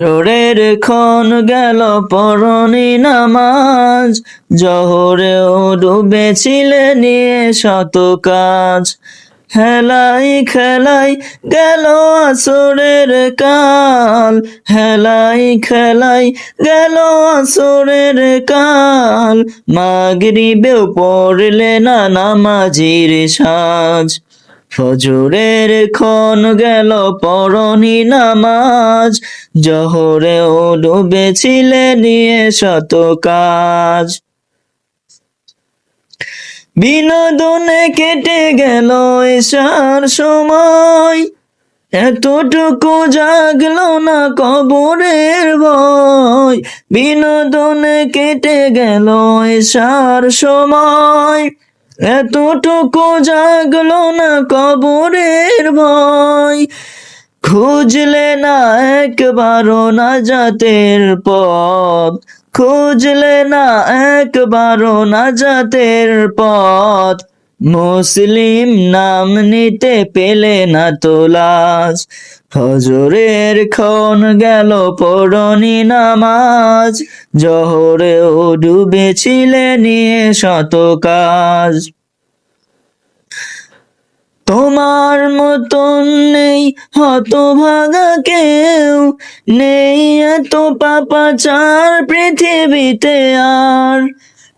জোরের ক্ষণ গেল পরনি নামাজ, জহরেও ডুবেছিলে নিয়ে শত কাজ। হেলাই খেলাই গেল আসরের কাল, হেলাই খেলাই গেল আসরের কাল। মাগরিবেও পড়লে না নামাজির সাজ। ফজরের ক্ষণ গেল পরনি নামাজ, জহরে জহরেও ডুবেছিলে নিয়ে শত কাজ। বিনোদনে কেটে গেল এসার সময়, এতটুকু জাগলো না কবরের ভয়। বিনোদনে কেটে গেল এসার সময় এতটুকু জাগলো না কবরের ভয়। খুঁজলে না একবারও না জাতের পথ। খুঁজলে না একবারও না জাতের পথ। মুসলিম নাম নিতে পেলে না তোলাস ফজরের ক্ষণ গেল পড়নি নামাজ। জহরেও ডুবেছিলে নিয়ে শত কাজ। তোমার মতন নেই হতভাগা কেউ। নেই এত পাপাচার পৃথিবীতে আর।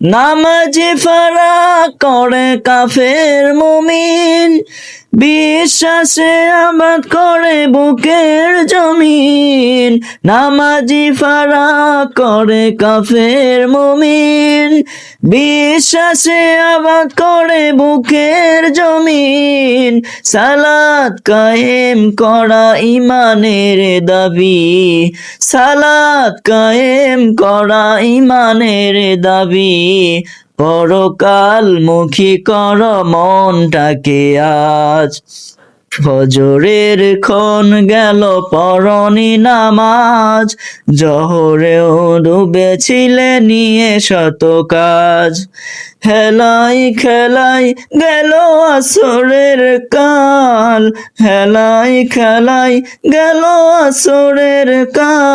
নামাজি ফারা করে কাফের মুমিন বিশ্বাসে আবাদ করে বুকের জমিন, নামাজি ফারা করে কাফের মুমিন। বিশ্বাসে আবাদ করে বুকের জমিন সালাদ কায়েম করা ইমানের দাবি। সালাদ কায়েম করা ইমানের দাবি। পরকাল মুখী কর মনটাকে আজ ফজরের ক্ষণ গেল পরনি নামাজ, জহরেও ডুবেছিলে নিয়ে শত কাজ। হেলাই খেলাই গেল আসরের কাল, হেলাই খেলাই গেল আসরের কাল।